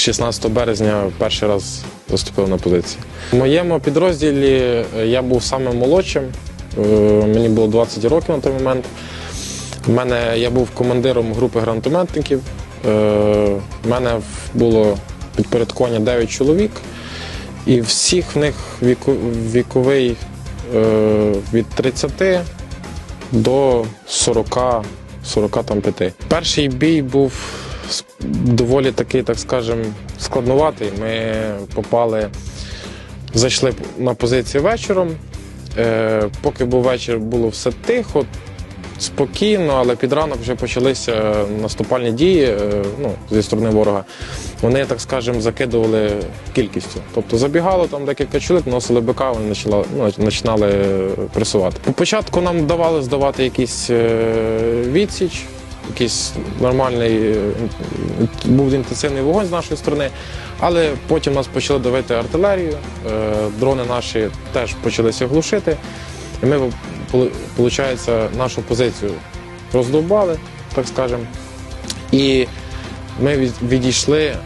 16 березня перший раз заступив на позиції. В моєму підрозділі е, я був самим молодшим. Е, Мені було 20 років на той момент. У мене я був командиром групи гранатометників. Е, У мене було підпорядкування 9 чоловік, і всіх в них віковий е, від 30 до 40, 45. Перший бій був доволі такий, так скажем, складнуватий. Ми попали, зайшли на позиції вечором. Е, поки був вечір, було все тихо, спокійно, але під ранок вже почалися наступальні дії е, ну, зі сторони ворога. Вони, так скажемо, закидували кількістю. Тобто забігало там декілька чоловік, носили бика, вони почали, ну, починали пресувати. По початку нам давали здавати якийсь е, відсіч, якийсь нормальний е, був інтенсивний вогонь з нашої сторони. Але потім нас почали давити артилерію, е, дрони наші теж почалися глушити. І ми, виходить, нашу позицію роздовбали, так скажемо. І ми відійшли е,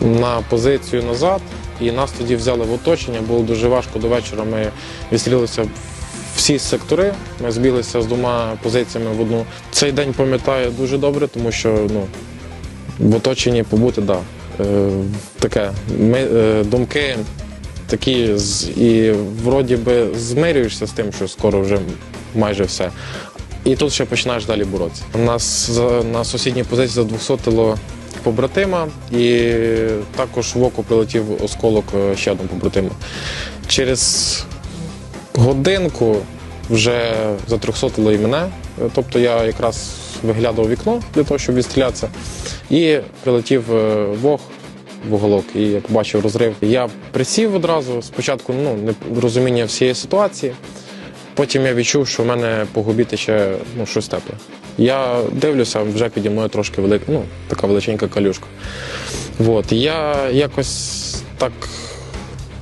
на позицію назад, і нас тоді взяли в оточення. Було дуже важко до вечора. Ми відстрілилися всі сектори. Ми збіглися з двома позиціями в одну. Цей день пам'ятаю дуже добре, тому що ну, в оточенні побути, да. Е, таке. Ми, е, думки такі, і вроді би змирюєшся з тим, що скоро вже майже все. І тут ще починаєш далі боротися. Нас на сусідній позиції за 200 побратима, і також в око прилетів осколок е, ще одного побратима. Через годинку вже за 300 і мене. Тобто я якраз виглядав вікно для того, щоб відстрілятися. І прилетів е, вог в уголок, і я побачив розрив. Я присів одразу, спочатку ну, розуміння всієї ситуації. Потім я відчув, що в мене по губі тече ну, щось тепле. Я дивлюся, вже піді мною трошки велика, ну, така величенька калюшка. От. Я якось так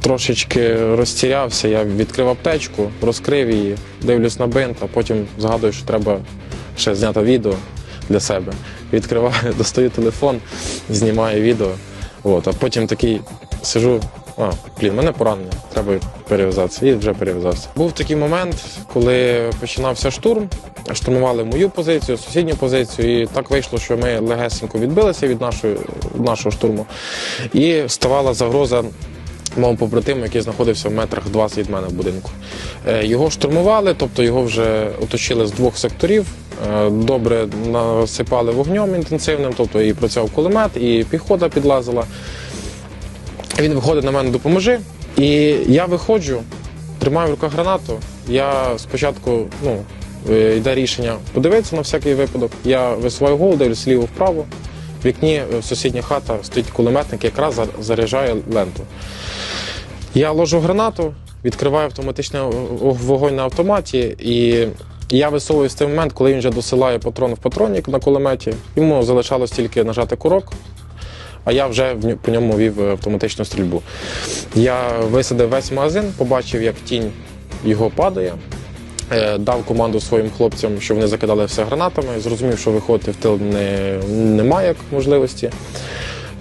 трошечки розтірявся, я відкрив аптечку, розкрив її, дивлюсь на бинт, а потім згадую, що треба ще зняти відео для себе. Відкриваю, достаю телефон, знімаю відео. От, а потім такий сижу, а, блін, мене поранення, треба перев'язатися. І вже перев'язався. Був такий момент, коли починався штурм, штурмували мою позицію, сусідню позицію, і так вийшло, що ми легесенько відбилися від нашої, нашого штурму. І ставала загроза моєму побратиму, який знаходився в метрах 20 від мене в будинку. Е, Його штурмували, тобто його вже оточили з двох секторів. Е, Добре насипали вогнем інтенсивним, тобто і працював кулемет, і піхота підлазила. Він виходить на мене, допоможи. І я виходжу, тримаю в руках гранату. Я спочатку, ну, е, йде рішення подивитися на всякий випадок. Я висуваю голову, дивлюсь ліво вправо. В вікні е, сусідня хата стоїть кулеметник, якраз заряджає ленту. Я ложу гранату, відкриваю автоматичний о- о- вогонь на автоматі, і я висовуюсь в той момент, коли він вже досилає патрон в патронник на кулеметі. Йому залишалось тільки нажати курок, а я вже по ньому вів е, автоматичну стрільбу. Я висадив весь магазин, побачив, як тінь його падає. Е, Дав команду своїм хлопцям, що вони закидали все гранатами. Зрозумів, що виходити в тил не, немає можливості.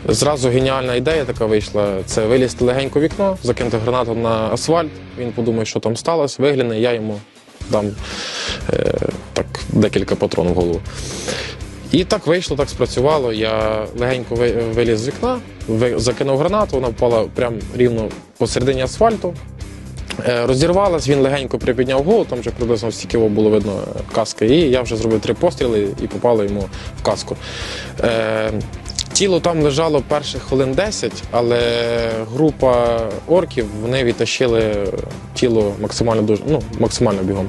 Зразу геніальна ідея така вийшла. Це вилізти легенько вікно, закинути гранату на асфальт. Він подумає, що там сталося, вигляне, я йому дам е, так, декілька патронів в голову. І так вийшло, так спрацювало. Я легенько виліз з вікна, закинув гранату, вона впала прямо рівно посередині асфальту. Е, Розірвалась, він легенько припідняв голову, там вже приблизно стільки було видно е, каски, і я вже зробив три постріли і попало йому в каску. Е, тіло там лежало перших хвилин 10, але група орків вони відтащили тіло максимально дуже, ну, максимально бігом.